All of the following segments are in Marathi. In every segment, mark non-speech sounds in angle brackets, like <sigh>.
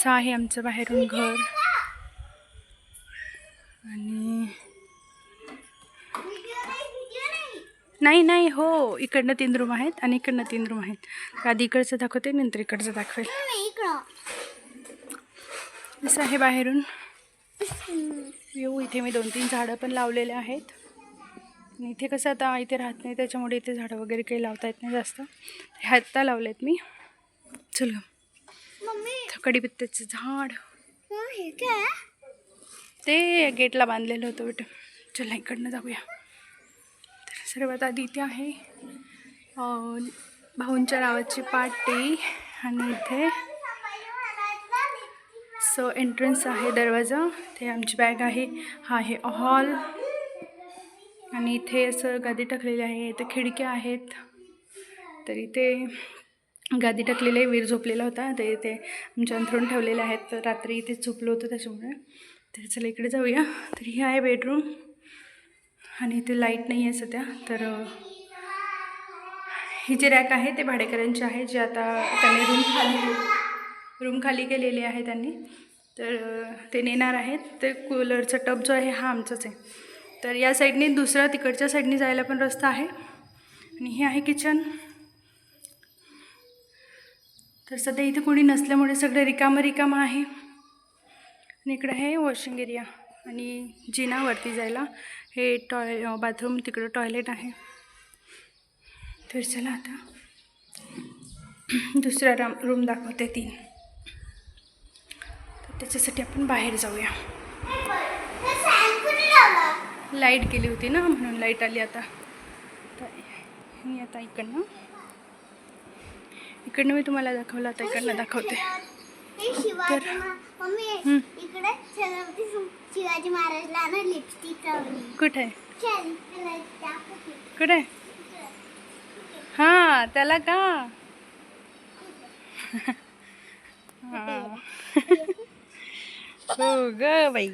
असं आहे आमचं बाहेरून घर. आणि नाही नाही हो इकडनं तीन रूम आहेत आणि इकडनं तीन रूम आहेत. आधी इकडचं दाखवते नंतर इकडचं दाखवेल. असं आहे बाहेरून. येऊ इथे मी दोन तीन झाडं पण लावलेले आहेत. आणि इथे कसं आता इथे राहत नाही त्याच्यामुळे इथे झाडं वगैरे काही लावता येत नाही जास्त. हे आत्ता लावलेत मी. चल कडीपत्त्याचं झाड. ते गेटला बांधलेलं होतं बेटा चला इकडनं जाऊया. तर सर्वात आधी इथे आहे भाऊंच्या नावाची पाटी आणि इथे सो एंट्रन्स आहे दरवाजा. ते आमची बॅग आहे हा आहे हॉल आणि इथे असं गादी टाकलेली आहे इथे खिडक्या आहेत. तर इथे गादी टाकलेलं आहे वीर झोपलेला होता. ते ते आमच्या अंथरून ठेवलेले आहेत. तर रात्री इथे झोपलो होतं त्याच्यामुळे. तर चला इकडे जाऊया. तर ही आहे बेडरूम. आणि इथे लाइट नाही आहे सध्या. तर ही जे रॅक आहे ते भाडेकरांचे आहे. जे आता त्यांनी रूम खाली रूम खाली केलेली आहे त्यांनी. तर ते नेणार आहेत. ते कूलरचा टब जो आहे हा आमचाच आहे. तर या साईडने दुसऱ्या तिकडच्या साईडने जायला पण रस्ता आहे. आणि हे आहे किचन. तर सध्या इथे कोणी नसल्यामुळे सगळं रिकामं रिकामं आहे. आणि इकडं आहे वॉशिंग एरिया. आणि जिना वरती जायला हे टॉय बाथरूम तिकडं टॉयलेट आहे. तर चला आता <clears throat> दुसरा राम रूम दाखवते तीन तर त्याच्यासाठी आपण बाहेर जाऊया. लाइट गेली होती ना म्हणून लाइट आली आता. तर मी आता इकडनं इकडनं मी तुम्हाला दाखवलं आता इकडनं दाखवते. शिवाजी महाराजला ना लिपस्टिक कुठे. कुठे? हां त्याला का? हां. ग बाई.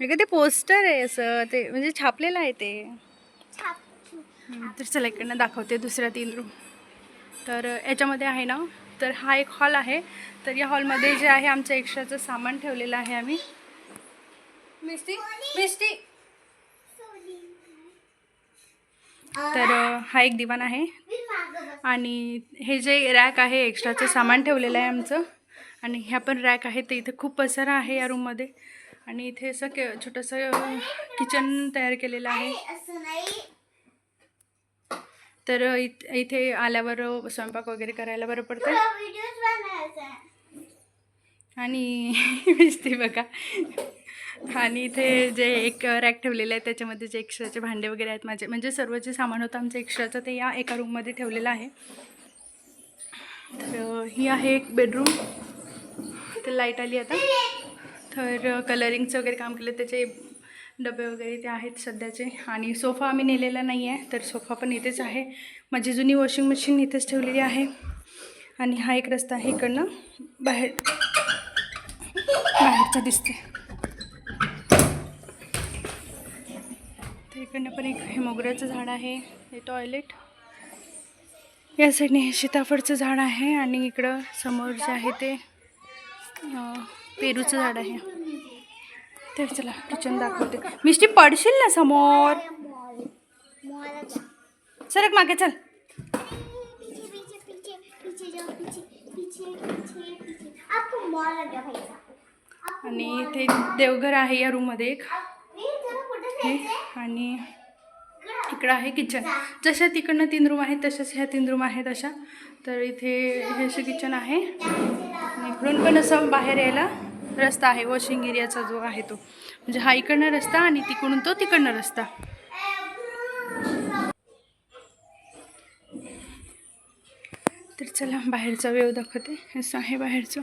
ते पोस्टर आहे असं ते म्हणजे छापलेलं आहे ते. तर चला इकडनं दाखवते दुसऱ्या तीन रूम तर याच्यामध्ये आहे ना तर हा एक हॉल आहे. तर या हॉलमध्ये जे आहे आमचं एक्स्ट्राचं सामान ठेवलेलं आहे आम्ही. मिस्टी मिस्टी. तर हा एक दिवाण आहे. आणि हे जे रॅक आहे एक्स्ट्राचं सामान ठेवलेलं आहे आमचं. आणि ह्या पण रॅक आहे ते इथे खूप पसारा आहे या रूममध्ये. आणि इथे असं के छोटंसं किचन तयार केलेलं आहे. तर इत इथे आल्यावर स्वयंपाक वगैरे करायला बरं पडतं. आणि <laughs> दिसते बघा. आणि इथे जे एक रॅक ठेवलेलं आहे त्याच्यामध्ये जे एक्स्ट्राचे भांडे वगैरे आहेत माझे म्हणजे सर्व जे सामान होतं आमचं एक्स्ट्राचं ते या एका रूममध्ये ठेवलेलं आहे. तर ही आहे एक बेडरूम तर लाइट आली आता. तर कलरिंगचं वगैरे काम केलं त्याचे डबे वगैरे ते आहेत सध्याचे. आणि सोफा आम्ही नेलेला नाही आहे तर सोफा पण इथेच आहे. माझी जुनी वॉशिंग मशीन इथेच ठेवलेली आहे. आणि हा एक रस्ता आहे इकडनं. बाहेर बाहेरचा दिसते तर इकडनं पण एक हे मोगऱ्याचं झाड आहे हे टॉयलेट. या साईडने हे सीताफळचं झाड आहे आणि इकडं समोर जे आहे ते पेरूचं झाड आहे. तर चला किचन दाखवते. मिष्टी पडशील ना समोर? मॉल एक सरक मागे चल. आणि इथे देवघर आहे या रूममध्ये एक. हे आणि इकडं आहे किचन जशा तिकडनं तीन रूम आहेत तशाच ह्या तीन रूम आहेत अशा. तर इथे हे असं किचन आहे. आणि इकडून पण असं बाहेर यायला रस्ता आहे वॉशिंग एरियाचा जो आहे तो. म्हणजे हा इकडनं रस्ता आणि तिकडून तो तिकडनं रस्ता. तर चला बाहेरचा वेव दाखवते. असं आहे बाहेरचं.